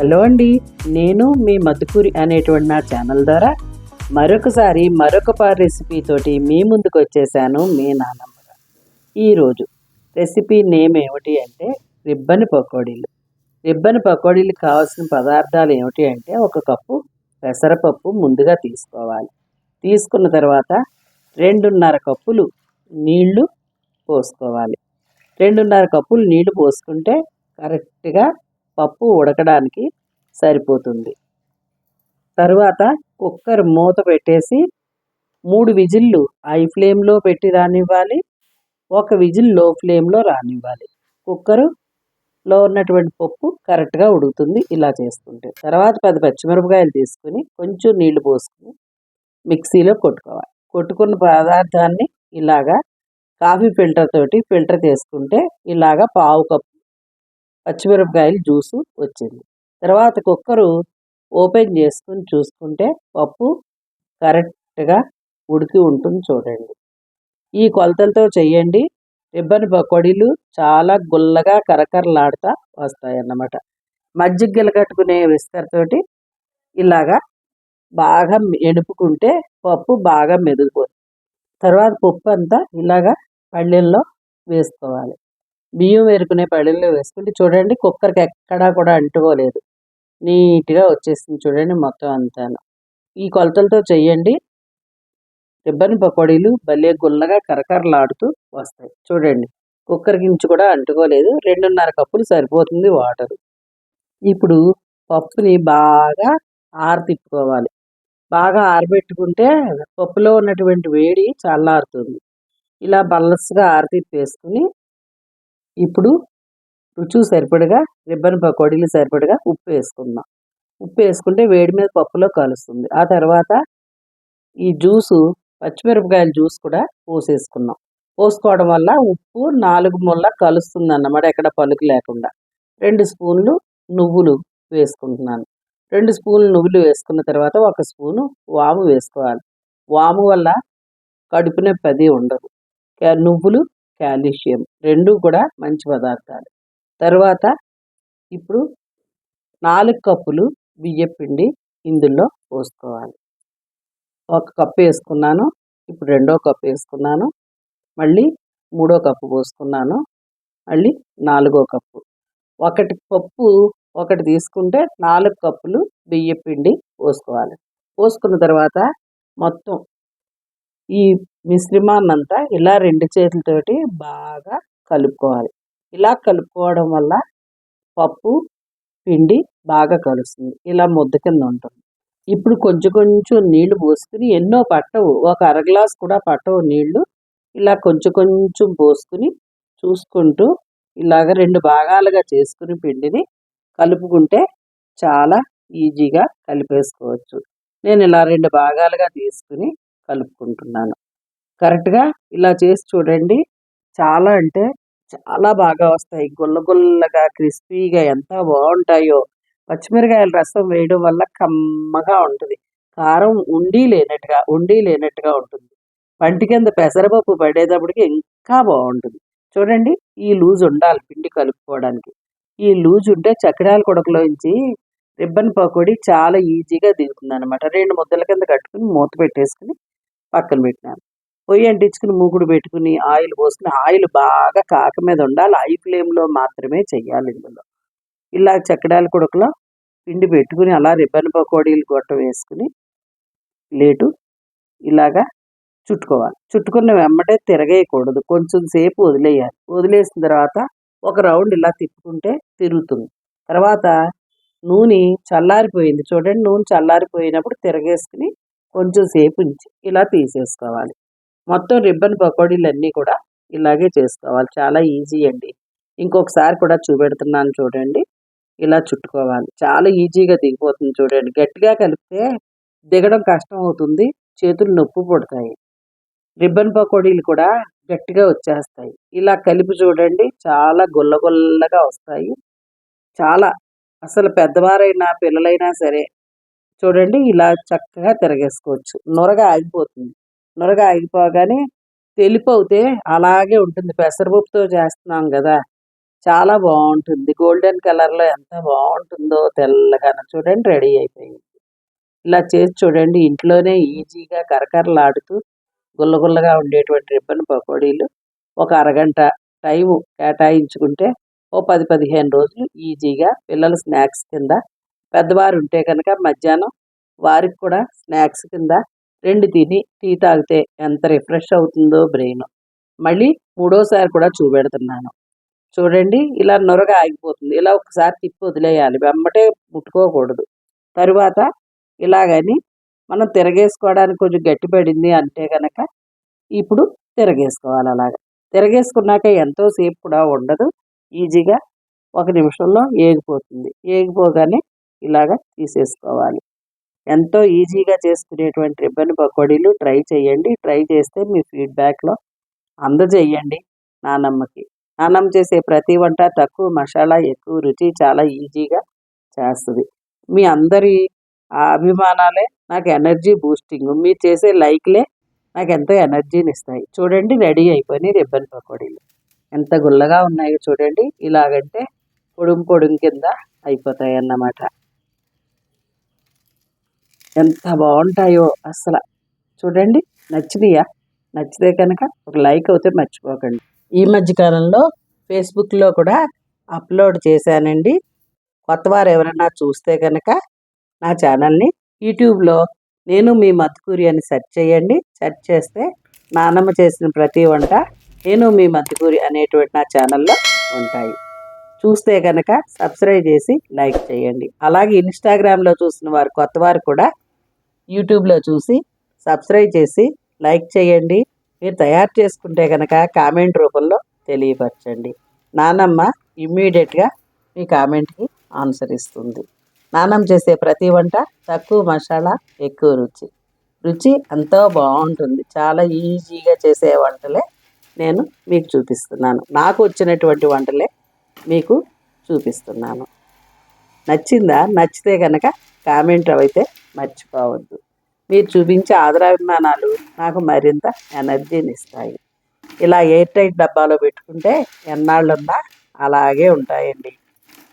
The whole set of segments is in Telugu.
హలో అండి నేను మీ మధుకూరి అనేటువంటి నా ఛానల్ ద్వారా మరొకసారి మరొక పా రెసిపీతోటి మీ ముందుకు వచ్చేసాను మీ నాన్నమ్మ ఈరోజు రెసిపీ నేమ్ ఏమిటి అంటే రిబ్బన్ పకోడీలు. రిబ్బన్ పకోడీలు కావాల్సిన పదార్థాలు ఏమిటి అంటే ఒక కప్పు పెసరపప్పు ముందుగా తీసుకోవాలి. తీసుకున్న తర్వాత రెండున్నర కప్పులు నీళ్ళు పోసుకోవాలి. రెండున్నర కప్పులు నీళ్ళు పోసుకుంటే కరెక్ట్గా పప్పు ఉడకడానికి సరిపోతుంది. తరువాత కుక్కర్ మూత పెట్టేసి మూడు విజిల్లు హై ఫ్లేమ్లో పెట్టి రానివ్వాలి. ఒక విజిల్లో ఫ్లేమ్లో రానివ్వాలి. కుక్కరులో ఉన్నటువంటి పప్పు కరెక్ట్గా ఉడుకుతుంది ఇలా చేసుకుంటే తర్వాత పది పచ్చిమిరపకాయలు తీసుకుని కొంచెం నీళ్ళు పోసుకుని మిక్సీలో కొట్టుకోవాలి. కొట్టుకున్న పదార్థాన్ని ఇలాగా కాఫీ ఫిల్టర్ తోటి ఫిల్టర్ చేసుకుంటే ఇలాగా పావు కప్పు పచ్చిమిరపకాయలు జ్యూసు వచ్చింది. తర్వాత కుక్కరు ఓపెన్ చేసుకుని చూసుకుంటే పప్పు కరెక్ట్గా ఉడికి ఉంటుంది చూడండి. ఈ కొలతలతో చేయండి. రిబ్బన్ పకోడీలు చాలా గుల్లగా కరకరలాడుతూ వస్తాయన్నమాట. మజ్జిగ గిలకట్టుకునే విస్తరతోటి ఇలాగా బాగా ఎనుపుకుంటే పప్పు బాగా మెదిగిపోతుంది తర్వాత పప్పు అంతా ఇలాగా పళ్ళెల్లో వేసుకోవాలి. బియ్యం వేరుకునే పళ్ళెల్లో వేసుకుంటే చూడండి కుక్కర్కి ఎక్కడా కూడా అంటుకోలేదు. నీట్గా వచ్చేసింది చూడండి మొత్తం అంతాను. ఈ కొలతలతో చేయండి రిబ్బన్ పకోడీలు భలే గుల్లగా కరకరలాడుతూ వస్తాయి. చూడండి కుక్కర్ గించి కూడా అంటుకోలేదు. రెండున్నర కప్పులు సరిపోతుంది వాటర్. ఇప్పుడు పప్పుని బాగా ఆరతిప్పుకోవాలి. బాగా ఆరబెట్టుకుంటే పప్పులో ఉన్నటువంటి వేడి చల్లారుతుంది. ఇలా బల్లస్గా ఆరతిప్పేసుకుని ఇప్పుడు రుచి సరిపడగా రిబ్బన్ పకోడీలు సరిపడగా ఉప్పు వేసుకుందాం. ఉప్పు వేసుకుంటే వేడి మీద పప్పులో కలుస్తుంది. ఆ తర్వాత ఈ జ్యూసు పచ్చిమిరపకాయల జ్యూస్ కూడా పోసేసుకున్నాం. పోసుకోవడం వల్ల ఉప్పు నాలుగు ముళ్ళ కలుస్తుంది అన్నమాట ఎక్కడ పలుకు లేకుండా. రెండు స్పూన్లు నువ్వులు వేసుకుంటున్నాను. రెండు స్పూన్లు నువ్వులు వేసుకున్న తర్వాత ఒక స్పూను వాము వేసుకోవాలి. వాము వల్ల కడుపు నొప్పి అది ఉండదు. నువ్వులు కాల్షియం రెండు కూడా మంచి పదార్థాలు. తర్వాత ఇప్పుడు నాలుగు కప్పులు బియ్యపిండి ఇందులో పోసుకోవాలి. ఒక కప్పు వేసుకున్నాను ఇప్పుడు రెండో కప్పు వేసుకున్నాను మళ్ళీ మూడో కప్పు పోసుకున్నాను మళ్ళీ నాలుగో కప్పు. ఒకటి పప్పు ఒకటి తీసుకుంటే నాలుగు కప్పులు బియ్యపిండి పోసుకోవాలి. పోసుకున్న తర్వాత మొత్తం ఈ మిశ్రమాన్నంతా ఇలా రెండు చేతులతోటి బాగా కలుపుకోవాలి. ఇలా కలుపుకోవడం వల్ల పప్పు పిండి బాగా కలుస్తుంది. ఇలా ముద్ద కింద ఉంటుంది. ఇప్పుడు కొంచెం కొంచెం నీళ్ళు పోసుకుని ఎన్నో పట్టవు. ఒక అర గ్లాస్ కూడా పట్టవు నీళ్ళు. ఇలా కొంచెం కొంచెం పోసుకుని చూసుకుంటూ ఇలాగ రెండు భాగాలుగా చేసుకుని పిండిని కలుపుకుంటే చాలా ఈజీగా కలిపేసుకోవచ్చు. నేను ఇలా రెండు భాగాలుగా తీసుకుని కలుపుకుంటున్నాను. కరెక్ట్గా ఇలా చేసి చూడండి. చాలా అంటే చాలా బాగా వస్తాయి. గుల్ల గుల్లగా క్రిస్పీగా ఎంత బాగుంటాయో. పచ్చిమిరకాయల రసం వేయడం వల్ల కమ్మగా ఉంటుంది. కారం ఉండి లేనట్టుగా ఉండి లేనట్టుగా ఉంటుంది. పంటి కింద పెసరపప్పు పడేటప్పటికి ఇంకా బాగుంటుంది. చూడండి ఈ లూజ్ ఉండాలి పిండి కలుపుకోవడానికి. ఈ లూజ్ ఉంటే చక్రాల కొడకలోంచి రిబ్బన్ పకోడీ చాలా ఈజీగా దిగుతుంది అనమాట రెండు ముద్దల కింద కట్టుకుని మూత పెట్టేసుకుని పక్కన పెట్టినాను పొయ్యి అంటించుకుని మూకుడు పెట్టుకుని ఆయిల్ పోసుకుని ఆయిల్ బాగా కాక మీద ఉండాలి. హై ఫ్లేమ్లో మాత్రమే చెయ్యాలి ఇందులో. ఇలా చక్కడాల కొడుకులో పిండి పెట్టుకుని అలా రిబ్బన్ పకోడీలు గొట్ట వేసుకుని లేటు ఇలాగా చుట్టుకోవాలి. చుట్టుకున్న వెంబటే తిరగేయకూడదు. కొంచెం సేపు వదిలేయాలి. వదిలేసిన తర్వాత ఒక రౌండ్ ఇలా తిప్పుకుంటే తిరుగుతుంది. తర్వాత నూనె చల్లారిపోయింది. చూడండి నూనె చల్లారిపోయినప్పుడు తిరగేసుకుని కొంచెం సేపు ఉంచి ఇలా తీసేసుకోవాలి. మొత్తం రిబ్బన్ పకోడీలు అన్నీ కూడా ఇలాగే చేసుకోవాలి. చాలా ఈజీ అండి. ఇంకొకసారి కూడా చూపెడుతున్నాను చూడండి. ఇలా చుట్టుకోవాలి. చాలా ఈజీగా దిగిపోతుంది చూడండి. గట్టిగా కలిపితే దిగడం కష్టం అవుతుంది. చేతులు నొప్పి పుడతాయి. రిబ్బన్ పకోడీలు కూడా గట్టిగా వచ్చేస్తాయి. ఇలా కలిపి చూడండి. చాలా గుల్లగుల్లగా వస్తాయి. చాలా అసలు పెద్దవారైనా పిల్లలైనా సరే చూడండి ఇలా చక్కగా తిరగేసుకోవచ్చు. నొరగా ఆగిపోతుంది. నొరగా ఆగిపోగానే తెలిపవుతే అలాగే ఉంటుంది. పెసరపప్పుతో చేస్తున్నాం కదా! చాలా బాగుంటుంది. గోల్డెన్ కలర్లో ఎంత బాగుంటుందో తెల్లగా చూడండి రెడీ అయిపోయింది. ఇలా చేసి చూడండి ఇంట్లోనే ఈజీగా కరకరలాడుతూ గుల్లగుల్లగా ఉండేటువంటి రిబ్బన్ పకోడీలు ఒక అరగంట టైము కేటాయించుకుంటే ఓ పది పదిహేను రోజులు ఈజీగా పిల్లల స్నాక్స్ కింద పెద్దవారు ఉంటే కనుక మధ్యాహ్నం వారికి కూడా స్నాక్స్ కింద రెండు తిని టీ తాగితే ఎంత రిఫ్రెష్ అవుతుందో బ్రెయిన్. మళ్ళీ మూడోసారి కూడా చూపెడుతున్నాను. చూడండి ఇలా నొరగ ఆగిపోతుంది. ఇలా ఒకసారి తిప్పి వదిలేయాలి. వెమ్మటే ముట్టుకోకూడదు. తరువాత ఇలాగని మనం తిరగేసుకోవడానికి కొంచెం గట్టిపడింది అంటే కనుక ఇప్పుడు తిరగేసుకోవాలి అలాగ. తిరగేసుకున్నాక ఎంతోసేపు కూడా ఉండదు. ఈజీగా ఒక నిమిషంలో ఏగిపోతుంది. ఏగిపోగానే ఇలాగ తీసేసుకోవాలి. ఎంతో ఈజీగా చేసుకునేటువంటి రిబ్బన్ పకోడీలు ట్రై చేయండి. ట్రై చేస్తే మీ ఫీడ్బ్యాక్లో అందజేయండి నానమ్మకి నానమ్మ చేసే ప్రతి వంట తక్కువ మసాలా ఎక్కువ రుచి చాలా ఈజీగా చేస్తుంది. మీ అందరి అభిమానాలే నాకు ఎనర్జీ బూస్టింగ్. మీరు చేసే లైక్లే నాకు ఎంతో ఎనర్జీని ఇస్తాయి. చూడండి రెడీ అయిపోయినాయి రిబ్బన్ పకోడీలు. ఎంత గుల్లగా ఉన్నాయో చూడండి. ఇలాగంటే పొడుం పొడుం కింద అయిపోతాయి అన్నమాట ఎంత బాగుంటాయో అసలు. చూడండి నచ్చినాయా? నచ్చితే కనుక ఒక లైక్ అయితే మర్చిపోకండి. ఈ మధ్యకాలంలో ఫేస్బుక్లో కూడా అప్లోడ్ చేశానండి. కొత్తవారు ఎవరైనా చూస్తే కనుక నా ఛానల్ని. యూట్యూబ్లో నేను మీ మత్కూరి అని సెర్చ్ చేయండి. సెర్చ్ చేస్తే నానమ్మ చేసిన ప్రతి వంట నేను మీ మత్కూరి అనేటువంటి నా ఛానల్లో ఉంటాయి. చూస్తే కనుక సబ్స్క్రైబ్ చేసి లైక్ చేయండి. అలాగే ఇన్స్టాగ్రామ్లో చూసిన వారు కొత్త వారు కూడా యూట్యూబ్లో చూసి సబ్స్క్రైబ్ చేసి లైక్ చేయండి. మీరు తయారు చేసుకుంటే కనుక కామెంట్ రూపంలో తెలియపరచండి. నానమ్మ ఇమ్మీడియట్గా మీ కామెంట్కి ఆన్సర్ ఇస్తుంది. నానమ్మ చేసే ప్రతి వంట తక్కువ మసాలా ఎక్కువ రుచి. రుచి ఎంతో బాగుంటుంది. చాలా ఈజీగా చేసే వంటలే నేను మీకు చూపిస్తున్నాను. నాకు వచ్చినటువంటి వంటలే మీకు చూపిస్తున్నాను. నచ్చిందా? నచ్చితే కనుక కామెంట్ అయితే మర్చిపోవద్దు. మీరు చూపించే ఆదరాభిమానాలు నాకు మరింత ఎనర్జీని ఇస్తాయి ఇలా ఎయిర్ టైట్ డబ్బాలో పెట్టుకుంటే ఎన్నాళ్ళున్నా అలాగే ఉంటాయండి.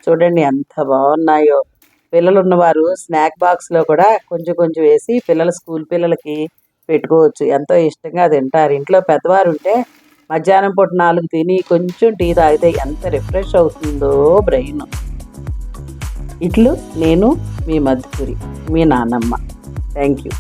చూడండి ఎంత బాగున్నాయో. పిల్లలు ఉన్నవారు స్నాక్ బాక్స్లో కూడా కొంచెం కొంచెం వేసి పిల్లల స్కూల్ పిల్లలకి పెట్టుకోవచ్చు. ఎంతో ఇష్టంగా తింటారు. ఇంట్లో పెద్దవారు ఉంటే మధ్యాహ్నం పూట నాలుగు తిని కొంచెం టీ తాగితే ఎంత రిఫ్రెష్ అవుతుందో బ్రెయిన్. ఇట్లు నేను మీ మధుపురి మీ నాన్నమ్మ థ్యాంక్ యూ